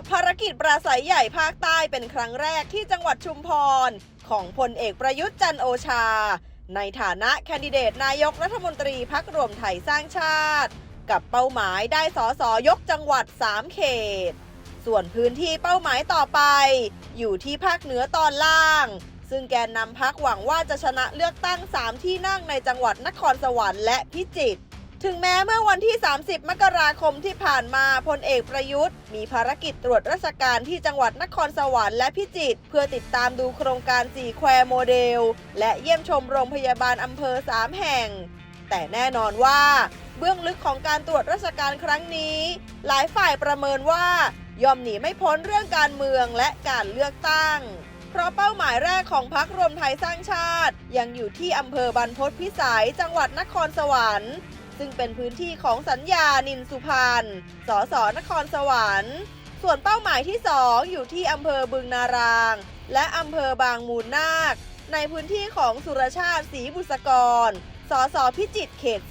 บภารกิจปราศัยใหญ่ภาคใต้เป็นครั้งแรกที่จังหวัดชุมพร ของพลเอกประยุทธ์จันโอชา ในฐานะแคนดิเดตนายกรัฐมนตรีพักรวมไทยสร้างชาติ กับเป้าหมายได้สอสอยกจังหวัด 3 เขต ส่วนพื้นที่เป้าหมายต่อไป อยู่ที่ภาคเหนือตอนล่าง ซึ่งแกนนำพักหวังว่าจะชนะเลือกตั้ง 3 ที่นั่งในจังหวัดนครสวรรค์และพิจิตร ถึงแม้เมื่อวันที่ 30 มกราคมที่ผ่านมาพลเอกประยุทธ์ มีภารกิจตรวจราชการที่จังหวัดนครสวรรค์และพิจิตรเพื่อติดตามดูโครงการ4แควโมเดล และเยี่ยมชมโรงพยาบาลอำเภอ 3 แห่ง แต่แน่นอนว่า เบื้องลึกของการตรวจราชการครั้งนี้ หลายฝ่ายประเมินว่า ย่อมหนีไม่พ้นเรื่องการเมืองและการเลือกตั้งเพราะเป้าหมายแรกของพรรครวมไทยสร้างชาติ ยังอยู่ที่อำเภอบรรพตพิสัยจังหวัดนครสวรรค์ ซึ่งเป็นพื้นที่ของสัญญานินสุพรรณ สสนครสวรรค์ ส่วนเป้าหมายที่ 2 อยู่ที่อำเภอบึงนาราง และอำเภอบางมูลนาค ในพื้นที่ของสุรชาติศรีบุษกร สสพิจิตรเขต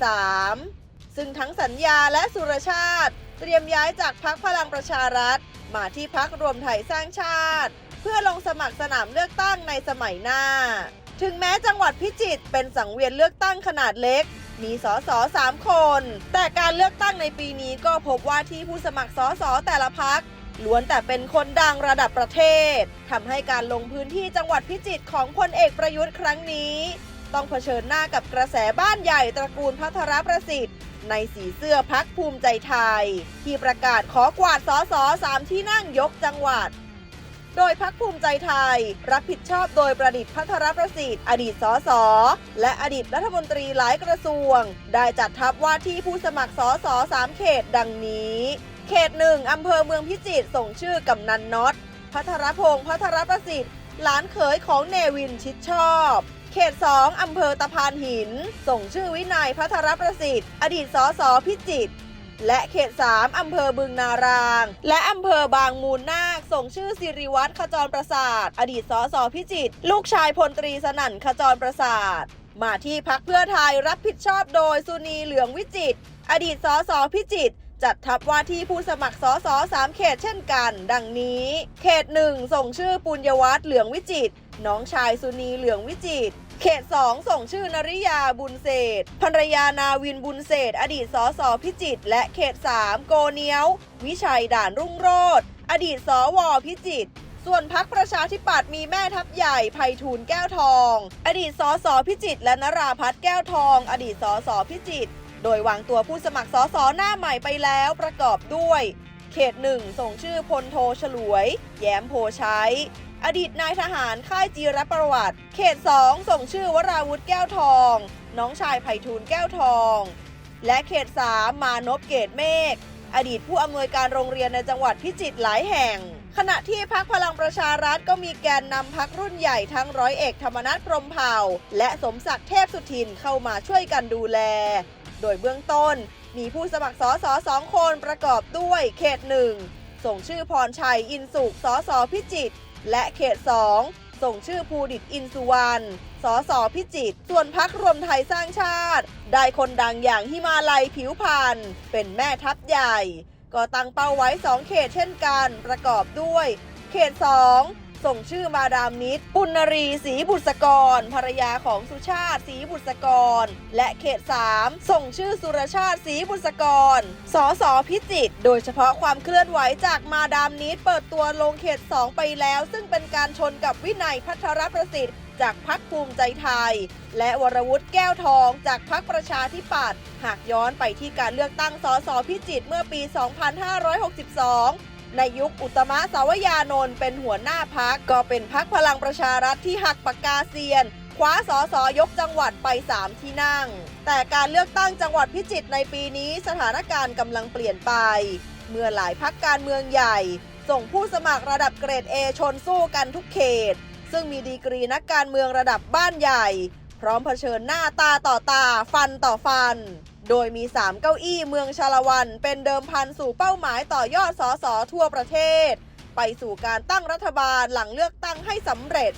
3 ซึ่งทั้งสัญญาและสุรชาติ เตรียมย้ายจากพักพลังประชารัฐ มาที่พักรวมไทยสร้างชาติ เพื่อลงสมัครสนามเลือกตั้งในสมัยหน้า ถึงแม้จังหวัดพิจิตรเป็นสังเวียนเลือกตั้งขนาดเล็ก มีสสสามคน แต่การเลือกตั้งในปีนี้ก็พบว่าที่ผู้สมัครสสแต่ละพักล้วนแต่เป็นคนดังระดับประเทศทำให้การลงพื้นที่จังหวัดพิจิตรของพลเอกประยุทธ์ครั้งนี้ ต้องเผชิญหน้ากับกระแสบ้านใหญ่ตระกูลพัทรประสิทธิ์ ในสีเสื้อพักภูมิใจไทย ที่ประกาศขอกวาดสอสอสามที่นั่งยกจังหวัด โดยพักภูมิใจไทย รับผิดชอบโดยประดิษฐ์พัทรประสิทธิ์ อดีตสสและอดีตรัฐมนตรีหลายกระทรวง ได้จัดทัพว่าที่ผู้สมัครสสสามเขตดังนี้ เขตหนึ่งอำเภอเมืองพิจิตรส่งชื่อกำนันน็อตพัทรพงศ์พัทรประสิทธิ์ หลานเขยของเนวินชิดชอบเขต 2 อำเภอตะพานหิน ส่งชื่อวินัยพัทรประสิทธิ์ อดีตสสพิจิตร และเขต 3 อำเภอบึงนาราง และอำเภอบางมูลนาค ส่งชื่อสิริวัตรขจรประสาท อดีตสสพิจิตร ลูกชายพลตรีสนั่นขจรประสาท มาที่พักเพื่อไทยรับผิดชอบโดยสุนีเหลืองวิจิตร อดีตสสพิจิตรจัดทัพว่าที่ผู้สมัครสสสามเขตเช่นกัน ดังนี้ เขตหนึ่งส่งชื่อปุญญวัฒน์เหลืองวิจิตรน้องชายสุนีเหลืองวิจิตร เขต 2 ส่งชื่อนริยาบุญเศษภรรยานาวินบุญเศษ อดีตสสพิจิตรและเขต 3 โกเนียว วิชัยด่านรุ่งโรธอดีตสวพิจิตรส่วนพักประชาธิปัตย์มีแม่ทัพใหญ่ไพฑูรย์แก้วทอง อดีตสสพิจิตรและนราพัฒน์แก้วทอง อดีตสสพิจิตรโดยวางตัวผู้สมัครสสหน้าใหม่ไปแล้วประกอบด้วย เขตหนึ่งส่งชื่อพลโทฉลวย แย้มโพชัย อดีตนายทหารค่ายจีรประวัติ เขต 2 ส่งชื่อวราวุธแก้วทอง น้องชายไผ่ทูลแก้วทอง และเขต 3 มานพเกตเมฆอดีตผู้อำนวยการโรงเรียนในจังหวัดพิจิตรหลายแห่ง ขณะที่พักพลังประชารัฐก็มีแกนนำพักรุ่นใหญ่ทั้งร้อยเอกธรรมนัฐพรมเผ่า และสมศักดิ์เทพสุทินเข้ามาช่วยกันดูแล โดยเบื้องต้นมีผู้สมัครสอสอสองคนประกอบด้วยเขตหนึ่งส่งชื่อพรชัยอินสุขสอสอพิจิตร และเขต 2 ส่งชื่อภูดิตอินสุวรรณสอสอพิจิต ส่วนพักรวมไทยสร้างชาติ ได้คนดังอย่างฮิมาลัยผิวพันธ์เป็นแม่ทัพใหญ่ ก็ตั้งเป้าไว้ 2 เขตเช่นกัน ประกอบด้วย เขต 2 ส่งชื่อมาดามนิด ปุณรีศรีบุษกร ภรรยาของสุชาติศรีบุษกร และเขต 3 ส่งชื่อสุรชาติศรีบุษกร สสพิจิตรโดยเฉพาะความเคลื่อนไหวจากมาดามนิดเปิดตัวลงเขต 2 ไปแล้ว ซึ่งเป็นการชนกับวินัยพัทรประสิทธิ์จากพักภูมิใจไทย และวรวุฒิแก้วทองจากพักประชาธิปัตย์หากย้อนไปที่การเลือกตั้งสสพิจิตรเมื่อปี 2562 ในยุคอุตมะสาวยานนท์เป็นหัวหน้าพักก็เป็นพักพลังประชารัฐที่หักปากกาเซียน คว้าสอสอยกจังหวัดไป 3 ที่นั่ง แต่การเลือกตั้งจังหวัดพิจิตรในปีนี้สถานการณ์กำลังเปลี่ยนไป เมื่อหลายพักการเมืองใหญ่ ส่งผู้สมัครระดับเกรด A ชนสู้กันทุกเขต ซึ่งมีดีกรีนักการเมืองระดับบ้านใหญ่ พร้อมเผชิญหน้าตาต่อตาฟันต่อฟัน โดยมี 3 เก้าอี้เมืองชาละวัน เป็นเดิมพันสู่เป้าหมายต่อยอดสอสอทั่วประเทศ ไปสู่การตั้งรัฐบาลหลังเลือกตั้งให้สำเร็จ